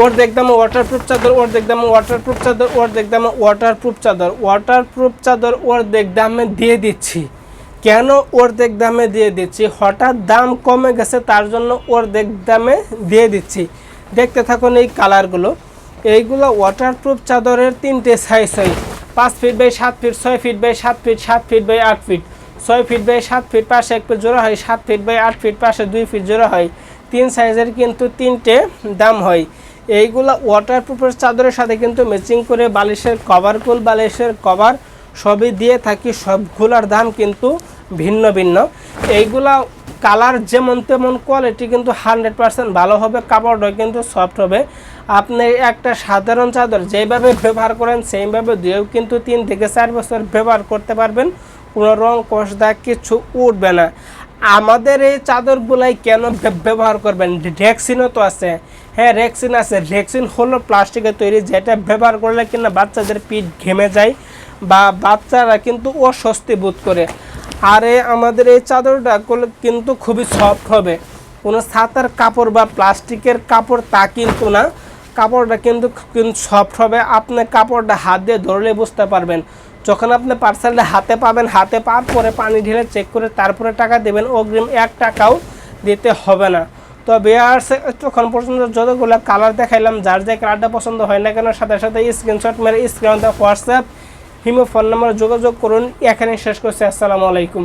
অর্ধেক দামে ওয়াটারপ্রুফ চাদর, অর্ধেক দামে ওয়াটারপ্রুফ চাদর, অর্ধেক দামে ওয়াটারপ্রুফ চাদর। ওয়াটারপ্রুফ চাদর অর্ধেক দামে দিয়ে দিচ্ছি। কেন অর্ধেক দামে দিয়ে দিচ্ছি? হঠাৎ দাম কমে গেছে, তার জন্য অর্ধেক দামে দিয়ে দিচ্ছি। দেখতে থাকুন এই কালারগুলো। এইগুলো ওয়াটারপ্রুফ চাদরের তিনটে সাইজ হয়। পাঁচ ফিট বাই সাত ফিট ছয় ফিট বাই সাত ফিট সাত ফিট বাই আট ফিট ছয় ফিট বাই সাত ফিট পাশে এক ফিট জোড়া হয়, সাত ফিট বাই আট ফিট পাশে দুই ফিট জোড়া হয়। তিন সাইজের কিন্তু তিনটে দাম হয়। এইগুলা ওয়াটারপ্রুফের চাদরের সাথে কিন্তু ম্যাচিং করে বালিশের কভার কুল বালিশের কভার সবই দিয়ে থাকি, সবগুলার দাম কিন্তু ভিন্ন ভিন্ন। এইগুলা কালার যেমন তেমন কোয়ালিটি কিন্তু হান্ড্রেড পার্সেন্ট ভালো হবে কাপড়টা কিন্তু সফট হবে। আপনি একটা সাধারণ চাদর যেভাবে ব্যবহার করেন, সেইভাবে দিয়েও কিন্তু তিন থেকে চার বছর ব্যবহার করতে পারবেন। কোনো রং কষ দাগ কিছু উঠবে না। আমাদের এই চাদরগুলাই কেন ব্যবহার করবেন? রেক্সিনও তো আছে। হ্যাঁ রেক্সিন আছে। রেক্সিন হলো প্লাস্টিকের তৈরি, যেটা ব্যবহার করলে কিনা বাচ্চাদের পিঠ ঘেমে যায় বা বাচ্চারা কিন্তু অস্বস্তি বোধ করে। আর আমাদের এই চাদরটা করলে কিন্তু খুবই সফট হবে। কোনো ছাতার কাপড় বা প্লাস্টিকের কাপড় তা কিন্তু না। কাপড়টা কিন্তু কিন্তু সফট হবে। আপনি কাপড়টা হাত দিয়ে ধরলে বুঝতে পারবেন। যখন আপনি পার্সেলটা হাতে পাবেন, হাতে পাওয়ার পরে পানি ঢেলে চেক করে তারপরে টাকা দেবেন, অগ্রিম এক টাকাও দিতে হবে না। তো বেয়ার্স তখন পর্যন্ত যতগুলো কালার দেখাইলাম, যার যে কালারটা পছন্দ হয় না কেন, সাথে সাথে স্ক্রিনশট মেরে screen WhatsApp imo phone number যোগাযোগ করুন। এখানে শেষ করছি। আসসালামু আলাইকুম।